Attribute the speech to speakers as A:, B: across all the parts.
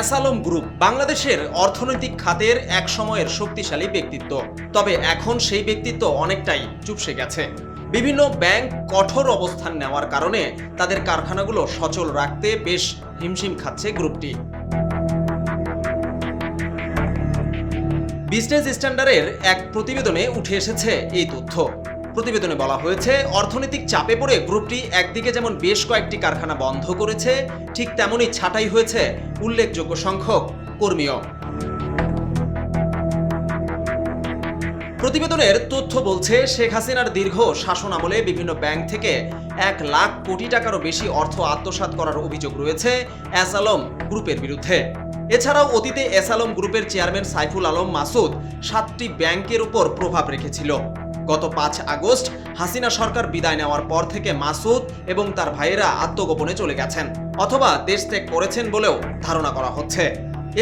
A: অ্যাসালম group বাংলাদেশের অর্থনৈতিক খাতের এক সময়ের শক্তিশালী ব্যক্তিত্ব। তবে এখন সেই ব্যক্তিত্ব অনেকটাই চুপসে গেছে। বিভিন্ন ব্যাংক কঠোর অবস্থান নেওয়ার কারণে তাদের কারখানাগুলো সচল রাখতে বেশ হিমশিম খাচ্ছে গ্রুপটি। বিজনেস স্ট্যান্ডার্ডের এক প্রতিবেদনে উঠে এসেছে এই তথ্য। প্রতিবেদনে বলা হয়েছে, অর্থনৈতিক চাপে পড়ে গ্রুপটি একদিকে যেমন বেশ কয়েকটি কারখানা বন্ধ করেছে, ঠিক তেমনই ছাঁটাই হয়েছে উল্লেখযোগ্য সংখ্যক কর্মীও। প্রতিবেদনের তথ্য বলছে, শেখ হাসিনার দীর্ঘ শাসন আমলে বিভিন্ন ব্যাংক থেকে এক লাখ কোটি টাকারও বেশি অর্থ আত্মসাৎ করার অভিযোগ রয়েছে অ্যাসালম গ্রুপের বিরুদ্ধে। এছাড়াও অতীতে এসালম গ্রুপের চেয়ারম্যান সাইফুল আলম মাসুদ সাতটি ব্যাংকের উপর প্রভাব রেখেছিল। গত পাঁচ আগস্ট হাসিনা সরকার বিদায় নেওয়ার পর থেকে মাসুদ এবং তার ভাইয়েরা আত্মগোপনে চলে গেছেন অথবা দেশ ত্যাগ করেছেন বলেও ধারণা করা হচ্ছে।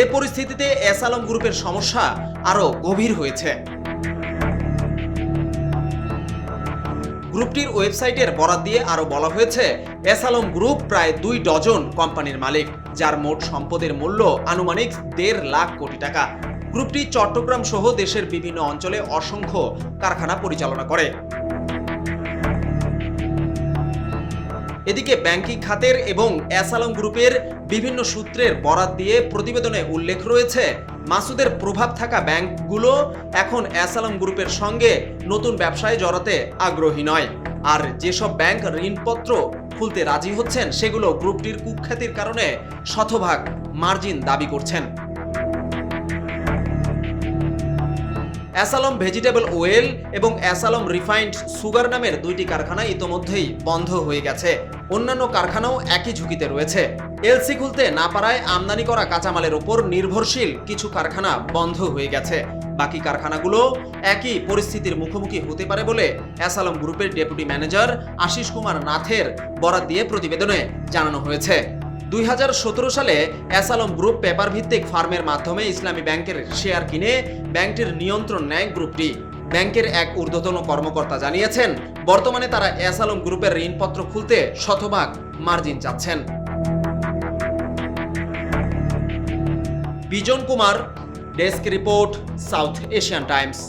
A: এ পরিস্থিতিতে এসালম গ্রুপের সমস্যা আরও গভীর হয়েছে। গ্রুপটির ওয়েবসাইটের বরাত দিয়ে আরও বলা হয়েছে এসালম গ্রুপ প্রায় দুই ডজন কোম্পানির মালিক, যার মোট সম্পদের মূল্য আনুমানিক দেড় লাখ কোটি টাকা। গ্রুপটি চট্টগ্রাম সহ দেশের বিভিন্ন অঞ্চলে অসংখ্য কারখানা পরিচালনা করে। এদিকে ব্যাংকিং খাতের এবং অ্যাসালম গ্রুপের বিভিন্ন সূত্রের বরাত দিয়ে প্রতিবেদনে উল্লেখ রয়েছে, মাসুদের প্রভাব থাকা ব্যাংকগুলো এখন অ্যাসালম গ্রুপের সঙ্গে নতুন ব্যবসায় জড়াতে আগ্রহী নয়। আর যেসব ব্যাংক ঋণপত্র খুলতে রাজি হচ্ছেন, সেগুলো গ্রুপটির কুখ্যাতির কারণে শতভাগ মার্জিন দাবি করছেন। অ্যাসালম ভেজিটেবল ওয়েল এবং অ্যাসালম রিফাইন্ড সুগার নামের দুইটি কারখানা ইতোমধ্যেই বন্ধ হয়ে গেছে। অন্যান্য কারখানাও একই ঝুঁকিতে রয়েছে। এলসি খুলতে না পারায় আমদানি করা কাঁচামালের ওপর নির্ভরশীল কিছু কারখানা বন্ধ হয়ে গেছে। বাকি কারখানাগুলো একই পরিস্থিতির মুখোমুখি হতে পারে বলে অ্যাসালম গ্রুপের ডেপুটি ম্যানেজার আশিস কুমার নাথের বরাত দিয়ে প্রতিবেদনে জানানো হয়েছে। দুই হাজার সতেরো সালে অ্যাসালম গ্রুপ পেপার ভিত্তিক ফার্মের মাধ্যমে ইসলামী ব্যাংকের শেয়ার কিনে ব্যাংকটির নিয়ন্ত্রণ নেয় গ্রুপটি। ব্যাংকের এক ঊর্ধ্বতন কর্মকর্তা জানিয়েছেন, বর্তমানে তারা অ্যাসালম গ্রুপের ঋণপত্র খুলতে শতভাগ মার্জিন চাচ্ছেন। Bijan Kumar, desk report, South Asian Times.